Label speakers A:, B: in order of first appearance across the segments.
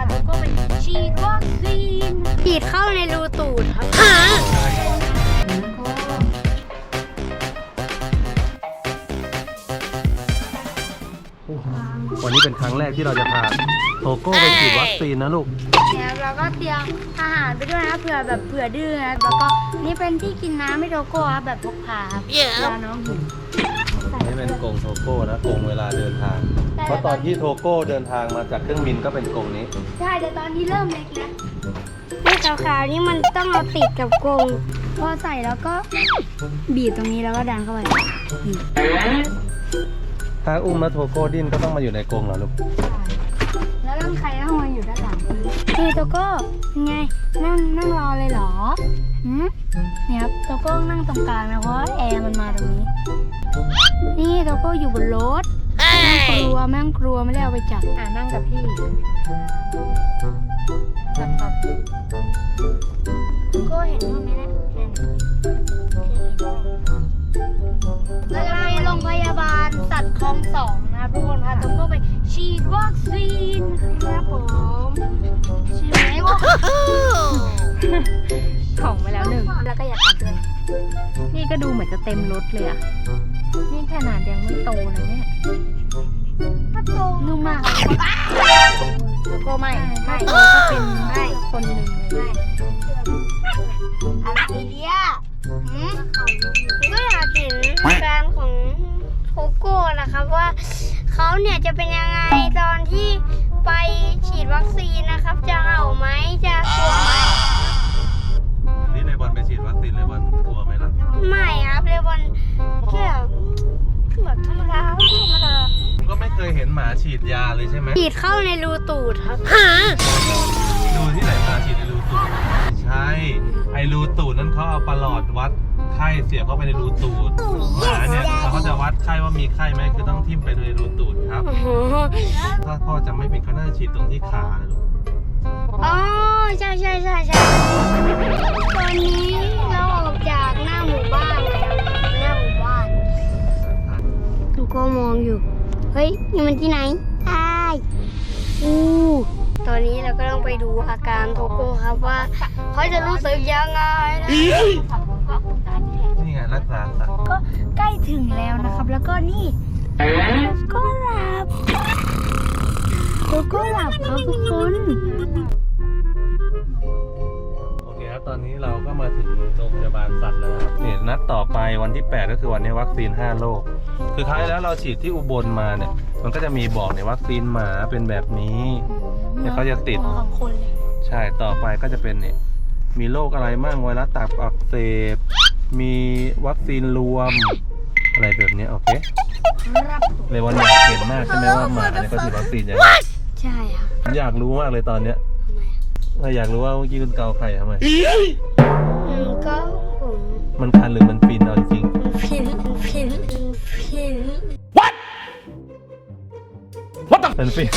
A: าโตโก้ไปฉีดวัคซีน
B: ฉีดเข้าในรูตูดครับ
C: วันนี้เป็นครั้งแรกที่เราจะพาโทโก้ไปฉีดวัคซีนนะลูก
B: เนี่ยเราก็เตรียมอาหารไปด้วยนะเผื่อแบบเผื่อดื้อนะแล้วก็นี่เป็นที่กินน้ำให้โตโก้ครับแบบพกพาครับเวลาน้องหิว
C: นี่เป็นกรงโทโก้นะกรงเวลาเดินทาง เพราะตอนที่โทโก้เดินทางมาจากเครื่องบินก็เป็นกรงนี้
B: ใช่แต่ตอนนี้เริ่มเล็กแล้วนี่ขาวๆนี่มันต้องเอาติดกับกรงพอใส่แล้วก็บีบตรงนี้แล้วก็ดันเข้าไปนี่
C: ถ้าอุ้มแล้วโทโก้ดิ้นก็ต้องมาอยู่ในกรงเหรอลูก
B: แล้วร่างใครต้องมาอยู่ด้านหลัง นี่โตโก้เป็นไงนั่งนั่งรอเลยเหรอหืมเนี่ยครับโตโก้นั่งตรงกลางนะเพราะว่าแอร์มันมาตรงนี้ นี่โตโก้อยู่บนรถไม่ต้องกลัวไม่ต้องกลัวไม่ได้เอาไปจับ
A: อ่านั่งกับพี่จับครับ
B: โตโก้เห็นว่าไหมนะเราจะไปโรงพยาบาลสัตว์คลองสองนะครับทุกคนพาโตโก้ไปฉีดวัคซีน
A: ของไปแล้วหนึ่ง
B: แล้วก็อยากตัดด้วย
A: นี่ก็ดูเหมือนจะเต็มรถเลยอะนี่ขนาดยังไม่โตนะเนี่ย
B: ถ้าโตนุ่มมากแล้วก็ไม่ไม่
A: โตก็เป็น
B: ไม่
A: คนหนึ่งเลย
B: อะไรเนี่ยหืมก็อยากเห็นการของโคโก้นะครับว่าเขาเนี่ยจะเป็นยังไงตอนที่ไปฉีดวัคซีนนะครับ จะเห่าไหมจะกลัวไหม
C: ไหมล่ะ
B: ไม่ครับเลยวันแค่แบบธรรมดาธรรมดา
C: ก็ไม่เคยเห็นหมาฉีดยาเลยใช่ไหม
B: ฉีดเข้าในรูตูดครับ
C: ดูที่ไหนหมาฉีดในรูตูดไม่ใช่ไอรูตูดนั่นเขาเอาประหลอดวัดไข้เสียบเข้าไปในรูตูดหมาเนี่ยเขาจะวัดไข้ว่ามีไข้ไหมคือต้องทิ่มไปในรูตูดครับถ้าพ่อจำไม่ผิดเขาน่าจะฉีดตรงที่ขาเลยลูก
B: อ๋อใช่ใช่ใช่ใช่ องอยู่ เฮ้ยนี่มันที่ไหนใช่อู้ตอนนี้เราก็ต้องไปดูอาการโทโก้ครับว่าเขาจะรู้สึกยังไงนะ
C: นี่ไงรักษาสัตว์
B: ก็ใกล้ถึงแล้วนะครับ แล้วก็นี่ก็หลับโทโก้หลับครับทุกคน
C: โอเคครับ ตอนนี้เราก็มาถึงโรงพยาบาลสัตว์แล้วนะครับเนี่ยนัดต่อไปวันที่ 8 ก็คือวันนี้วัคซีน 5 โรคคือครั้งที่แล้วเราฉีดที่อุบลมาเนี่ย มันก็จะมีบอกในวัคซีนหมาเป็นแบบนี้เดี๋ยวเขาจะติด
B: ของคนเลย
C: ใช่ต่อไปก็จะเป็นเนี่ยมีโรคอะไรมั่งไวรัสตับอักเสบ มีวัคซีนรวม อะไรแบบนี้โอเค
B: ครับ
C: เลยวันอยากเห็นมากใช่ไหมว่าหมาเนี่ยเขาฉีดวัคซีนยังไง
B: ใช่ครับ
C: ผมอยากรู้มากเลยตอนเนี้ย
B: ทำไม
C: เราอยากรู้ว่าเมื่อกี้คุณเกาใครทำไม
B: อืมก็ผม
C: มันคันหรือมันฟินเอาจริง
B: พินพินพิน
C: ๆมันฟิน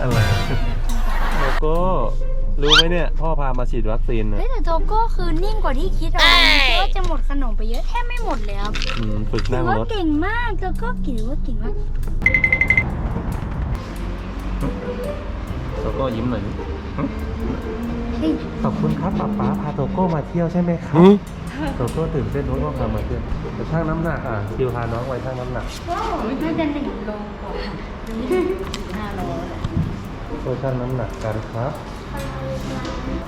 C: อะไรโลโก้รู้ไหมเนี่ย พ่อพามาฉีดวัคซีนน่ะ
B: เฮ้ยแต่โทโก้คือนิ่งกว่าที่คิดเอาคิดว่าจะหมดขนมไปเยอะแทบไม่หมดเลยครับ
C: อืมฝึก
B: ถื
C: นั่
B: องว่าร
C: ถ
B: เก่งมากโทโก้เก่งว่าเก่งมาก
C: โลโก้ยิ้มหน่อยดิ
B: เฮ้ย
C: ขอบคุณครับป๊าป๊าพาโตโก้มาเที่ยวใช่ไหมครับโตโก้ตื่นเต้นเพราะว่าพามาเที่ยวแต่ช่างน้ำหนักอะคิวพาน้องไว้ช่างน้ำหนัก
B: ว้าวน่าจะหนึ่งโลกว่าห้าโลแหละ
C: โชว์ช่างน้ำหนักกันครับ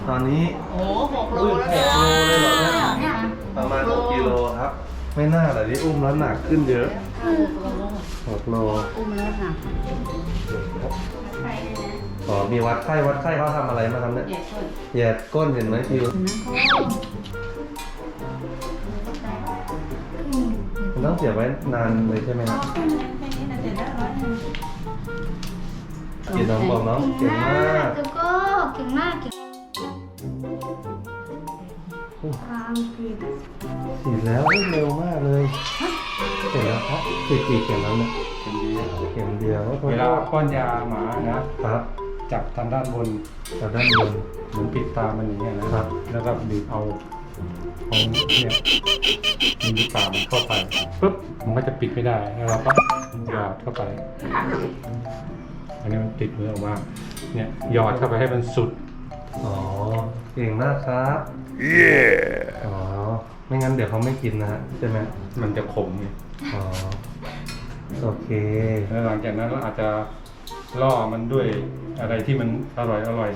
C: ตอนนี้โอ้หกโลแล้วหกโลเลยเหรอเนี่ยประมาณหกกิโลครับ ไม่น่าแต่ที่อุ้มแล้วหนักขึ้นเยอะหกโล
B: อุ้มแล้วค่ะ
C: อ๋อ มีวัดไข้วัดไข้เขาทำอะไรมาครับเนี่ยแยกก้นเห็นไหมคิวมันต้องเสียบไว้นานเลยใช่ไหมครับเกียรติน้องบอกน้องเก่งมาก
B: โทโก้เก่งมากเก่งความเก่ง
C: ฉีดแล้วเร็วมากเลยเสร็จแล้วครับฉีดกี่เข็มแล้วเนี่ยเข็มเดียว
D: เวลาป้อนยาหมานะ
C: ครับ
D: จับทางด้านบน
C: จากด้านบน
D: เหมือนปิดตามันอย่างเงี้ยนะครับ แล้วก็บีบเอาของเนี่ยมันมีปากมันเข้าไปปุ๊บมันก็จะปิดไม่ได้แล้วเราก็หยอดเข้าไป อันนี้มันติดมือออกมาเนี่ยหยอดเข้าไปให้มันสุด
C: อ๋อเก่งมากครับอ๋อไม่งั้นเดี๋ยวเขาไม่กินนะฮะใช่ไหม
D: มันจะขมไง
C: อ๋อโอเค
D: แล้วหลังจากนั้นเราอาจจะล่อมันด้วย อะไรที่มันอร่อยอร่อย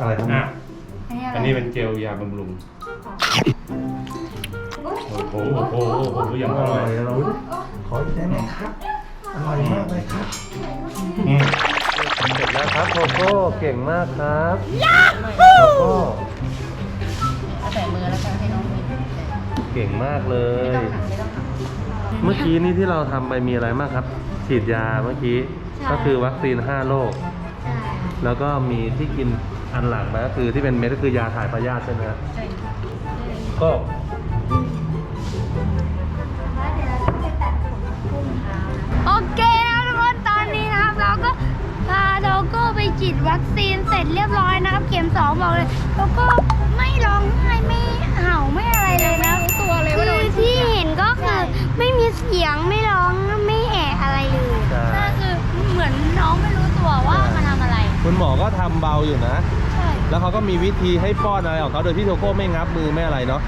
C: อะไรครับ
D: อะอันนี้เป็นเจลยาบำรุงโอ้โหโอ้โหโอ้โหยัง
C: อ
D: อ
C: ร่
D: ร่
C: อ
D: อยย
C: เราขออีกได้ไหมครับ อร่อยมากเลยครับ
D: อืม
C: เสร็จแล้วครับโกโก้เก่งมากครับโกโก้
A: เอาใส่มือแล้วกันให้น้องมิน
C: เก่งมากเล
A: ไม่
C: ย
A: ต้องหันไม่ต้องหัน
C: เมื่อกี้นี่ที่เราทำไปมีอะไรบ้างครับ ฉีดยาเมื่อกี้ ก็คือวัคซีน 5 โรค
B: ใช่
C: แล้วก็มีที่กินอันหลังมาก็คือที่เป็นเม็ดก็คือยาถ่ายพยาธิใช่ไหมครับ
A: ใช่
C: ก็
B: โอเคนะทุกคนตอนนี้นะครับ เราก็พาโดโก้ไปฉีดวัคซีนเสร็จเรียบร้อยนะครับ เข็มสองบอกเลยโดโก้ไม่ร้องไห้ไม่เห่าไม่อะไรเลยนะ
A: ตัวเลยว่าโด
B: คื
A: น
B: อที่เห็นก็คือไม่มีเสียงไม่ร้องไม่แอะอะไรเลย
C: ใช่
A: ก็คือเหมือนน้องไม่รู้ตัวว่ามาทำอะไร
C: คุณหมอก็ทำเบาอยู่นะ
B: ใช่
C: แล้วเขาก็มีวิธีให้ป้อนอะไรของเขาโดยที่โทโก้ไม่งับมือไม่อะไรเนาะ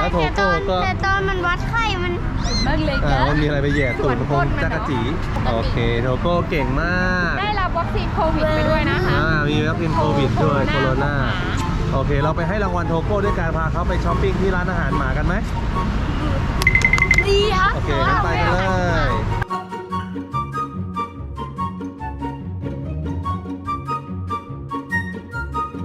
C: แล้วโท
B: แต่
C: โก้
B: ตอน
C: ก็
B: แต่ตอนมันวัดไข้มัน
A: มันเล็ก
C: อ่า
A: นะ
C: มันมีอะไรไปแย่ตูดมันคงจักรจีโอเคโทโก้เก่งมาก
A: ได้รับวัคซีนโควิดไปด้วยนะคะ
C: อ่ามีวัคซีนโควิดด้วยโคโรนาโอเค เราไปให้รางวัลโทโก้ด้วยการพาเขาไปช้อปปิ้งที่ร้านอาหารหมากันไหม
B: ดีครับ
C: โอเคงั้นไปกันเลย